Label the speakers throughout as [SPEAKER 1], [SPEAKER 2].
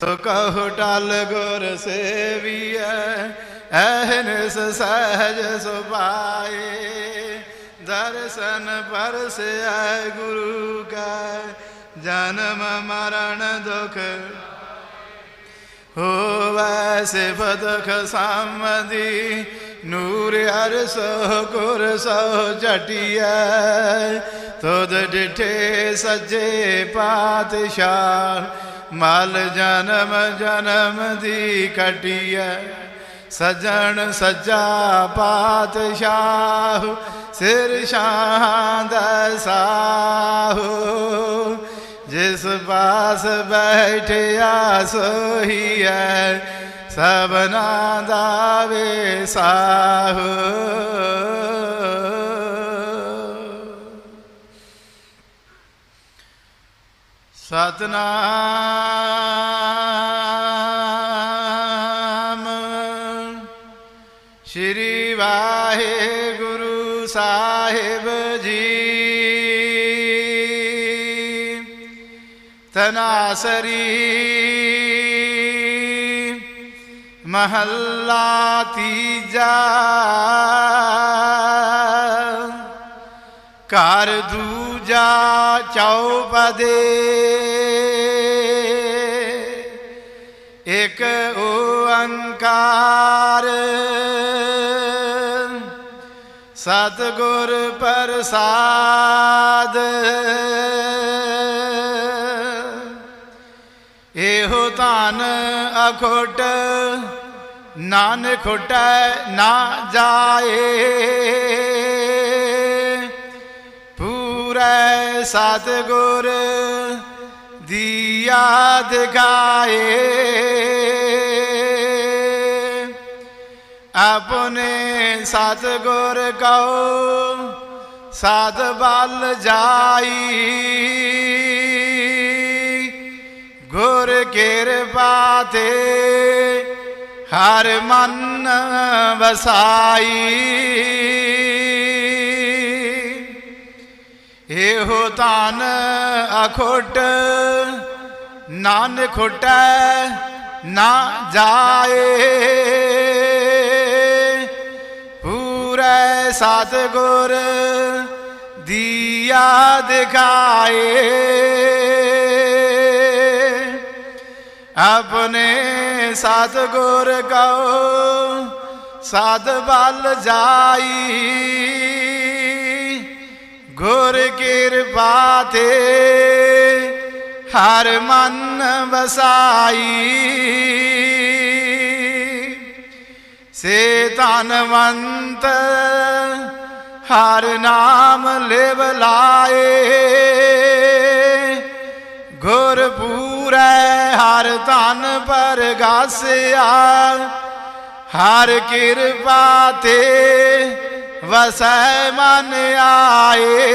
[SPEAKER 1] ਤੋ ਕਹੋ ਟਲ ਗੁਰ ਸੇਵੀਐ ਐਹਨਿਸ ਸਹਜ ਸੁਭਾਏ। ਦਰਸ਼ਨ ਪਰਸੈ ਗੁਰੂ ਕਾ, ਜਨਮ ਮਰਨ ਦੁਖ ਹੋਵੈ ਸਿਫਤ ਸਾਮਦੀ। ਨੂਰ ਹਰ ਸੋ ਗੁਰ ਸੋ ਝਟਿਐ, ਤੁਧ ਡਿਠੇ ਸੱਜੇ ਪਾਤਸ਼ਾਹ। ਮਲ ਜਨਮ ਜਨਮ ਦੀ ਕਟਿਐ। ਸਜਣ ਸੱਜਾ ਪਾਤਸ਼ਾਹ, ਸਿਰ ਸ਼ਾਹ ਸਾਹੂ। ਜਿਸ ਪਾਸ ਬੈਠਿਆ ਸੋਈ ਸਭਨਾ ਦਾ ਵੇ ਵੇਸਾਹੂ ਸਤਨਾਮ। ਸ਼੍ਰੀ ਵਾਹਿਗੁਰੂ ਸਾਹਿਬ ਜੀ। ਤਨਾਸਰੀ ਮਹੱਲਾ ਤੀਜਾ। ਘਰ ਦੂਜਾ ਚੌਪਦੇ। ਇਕ ਓੰਕਾਰ। ਸਤਿਗੁਰ ਪ੍ਰਸਾਦ। ਇਹੋ ਧਨ ਅਖੋਟ ਨਾਨਕ ਖੋਟੈ ਨਾ ਜਾਏ। ਪੂਰੇ ਦੀ ਯਾਦ ਗਾਏ। ਆਪਣੇ ਸਤਿਗੁਰ ਕਉ ਸਾਧ ਬਲ ਜਾਈ। ਗੁਰ ਕਿਰਪਾ ਤੇ ਹਰ ਮਨ ਵਸਾਈ। ਇਹੋ ਤਨ ਅਖੋਟ ਨਾਨ ਖੋਟੈ ਨਾ ਜਾਏ। ਪੂਰੇ ਸਤਿਗੁਰ ਦੀਆ ਦਿਖਾਏ। ਆਪਣੇ ਸਤਿਗੁਰ ਕਉ ਸਾਧ ਬਲ ਜਾਈ। ਗੁਰ ਕਿਰਪਾ ਤੇ ਹਰ ਮਨ ਵਸਾਈ। ਸੇ ਧਨਵੰਤ ਹਰ ਨਾਮ ਲਿਵ ਲਾਏ। ਗੁਰ ਪੂਰੈ ਹਰ ਧਨ ਪਰਗਾਸਿਆ। ਹਰ ਕਿਰਪਾ ਤੇ ਵਸੈ ਮਨ ਆਏ।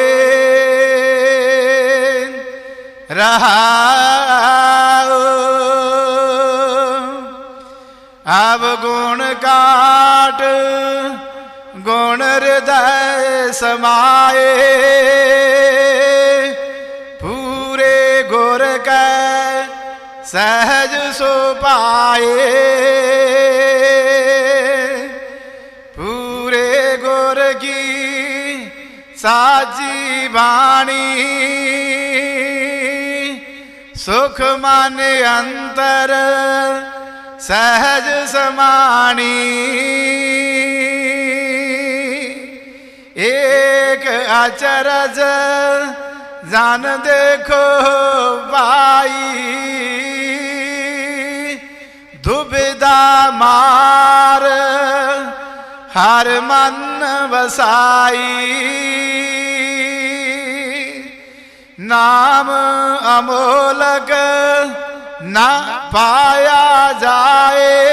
[SPEAKER 1] ਰਹਾਉ। ਆਬ ਗੁਣ ਕਾਟ, ਗੁਣ ਹਿਰਦੈ ਸਮਾਏ। ਪੂਰੇ ਗੁਰ ਕੈ ਸਹਿਜ ਸੁਭਾਏ ਸਾਜੀ ਬਾਣੀ ਸੁਖ ਮਨ ਅੰਤਰ ਸਹਿਜ ਸਮਾਣੀ। ਏਕ ਅਚਰਜ ਜਨ ਦੇਖੋ ਭਾਈ ਦੁਬਿਦਾ ਮਾਰ ਹਰ ਮਨ ਵਸਾਈ। ਨਾਮ ਅਮੋਲਕ ਨਾ ਪਾਇਆ ਜਾਏ।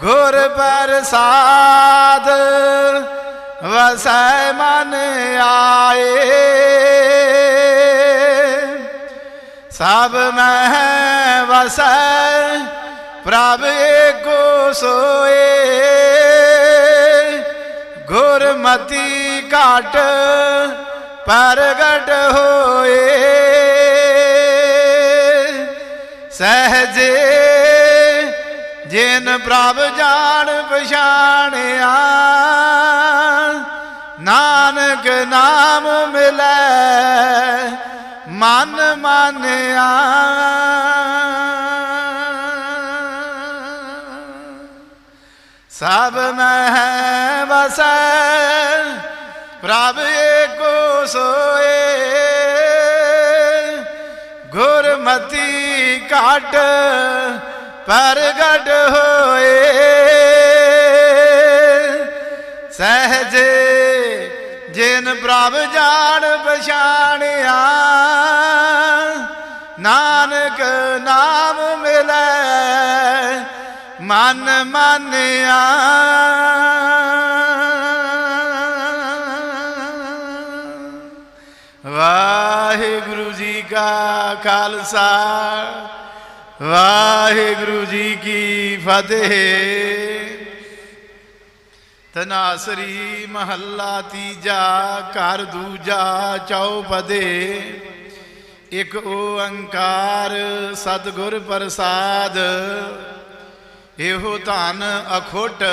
[SPEAKER 1] ਗੁਰ ਪ੍ਰਸਾਦ ਵਸੈ ਮਨ ਆਏ। ਸਭ ਮਹਿ ਵਸੈ ਪ੍ਰਭ ਏਕੋ ਸੋਏ। ਗੁਰਮਤੀ ਘਾਟ ਪ੍ਰਗਟ ਹੋਏ। ਸਹਜੇ ਜਿਨ ਪ੍ਰਭ ਜਾਣ ਪਛਾਣਿਆ, ਨਾਨਕ ਨਾਮ ਮਿਲੈ ਮਨ ਮਾਨਿਆ। ਸਭ ਮਹਿ ਵਸੈ, ਪ੍ਰਭ ਏਕੋ ਸੋਏ। ਗੁਰਮਤੀ ਘਾਟ ਪ੍ਰਗਟ ਹੋਏ। ਸਹਜੇ ਜਿਨ ਪ੍ਰਭ ਜਾਣ ਪਛਾਣਿਆ, ਨਾਨਕ ਨਾਮ ਮਿਲੈ, ਮਨ ਮਾਨਿਆ। ਵਾਹਿਗੁਰੂ ਜੀ ਕਾ ਖਾਲਸਾ, ਵਾਹਿਗੁਰੂ ਜੀ ਕੀ ਫਤਿਹ। ਤਨਾਸਰੀ ਮਹੱਲਾ ਤੀਜਾ, ਘਰ ਦੂਜਾ ਚੌਪਦੇ। ਇਕ ਓੰਕਾਰ ਸਤਿਗੁਰ ਪ੍ਰਸਾਦ, ਇਹੋ ਧਨ ਅਖੁੱਟ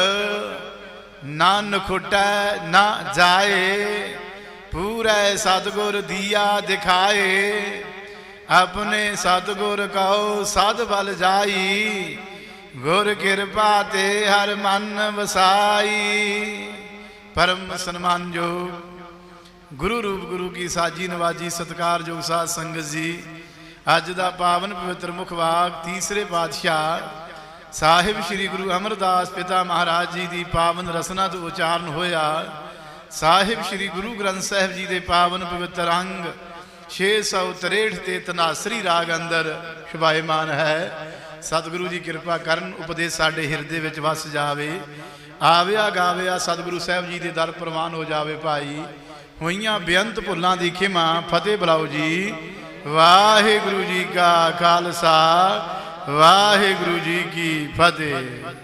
[SPEAKER 1] ਨਾ ਨਖੁਟੈ ਨਾ ਜਾਏ। ਪੂਰੇ ਸਤਿਗੁਰ ਦੀਆ ਦਿਖਾਏ। ਆਪਣੇ ਸਤਿਗੁਰ ਕਉ ਸਦ ਬਲ ਜਾਈ। ਗੁਰ ਕਿਰਪਾ ਤੇ ਹਰ ਮਨ ਵਸਾਈ। ਪਰਮ ਸਨਮਾਨਯੋਗ ਗੁਰੂ ਰੂਪ ਗੁਰੂ ਕੀ ਸਾਜੀ ਨਵਾਜੀ ਸਤਕਾਰਯੋਗ ਸਾਧ ਸੰਗਤ ਜੀ, ਅੱਜ ਦਾ ਪਾਵਨ ਪਵਿੱਤਰ ਮੁਖਵਾਕ ਤੀਸਰੇ ਪਾਤਸ਼ਾਹ ਸਾਹਿਬ ਸ੍ਰੀ ਗੁਰੂ ਅਮਰਦਾਸ ਪਿਤਾ ਮਹਾਰਾਜ ਜੀ ਦੀ ਪਾਵਨ ਰਸਨਾ ਤੋਂ ਉਚਾਰਨ ਹੋਇਆ। ਸਾਹਿਬ ਸ੍ਰੀ ਗੁਰੂ ਗ੍ਰੰਥ ਸਾਹਿਬ ਜੀ ਦੇ ਪਾਵਨ ਪਵਿੱਤਰ ਅੰਗ 663 ਤੇ ਤਨਾਸਰੀ ਰਾਗ ਅੰਦਰ ਸ਼ੁਭਾਇਮਾਨ ਹੈ। ਸਤਿਗੁਰੂ ਜੀ ਕਿਰਪਾ ਕਰਨ, ਉਪਦੇਸ਼ ਸਾਡੇ ਹਿਰਦੇ ਵਿੱਚ ਵਸ ਜਾਵੇ। ਆਵਿਆ ਗਾਵਿਆ ਸਤਿਗੁਰੂ ਸਾਹਿਬ ਜੀ ਦੇ ਦਰ ਪ੍ਰਵਾਨ ਹੋ ਜਾਵੇ ਭਾਈ। ਹੋਈਆਂ ਬੇਅੰਤ ਭੁੱਲਾਂ ਦੀ ਖਿਮਾ, ਫਤਿਹ ਬੁਲਾਓ ਜੀ। ਵਾਹਿਗੁਰੂ ਜੀ ਕਾ ਖਾਲਸਾ, ਵਾਹਿਗੁਰੂ ਜੀ ਕੀ ਫਤਿਹ।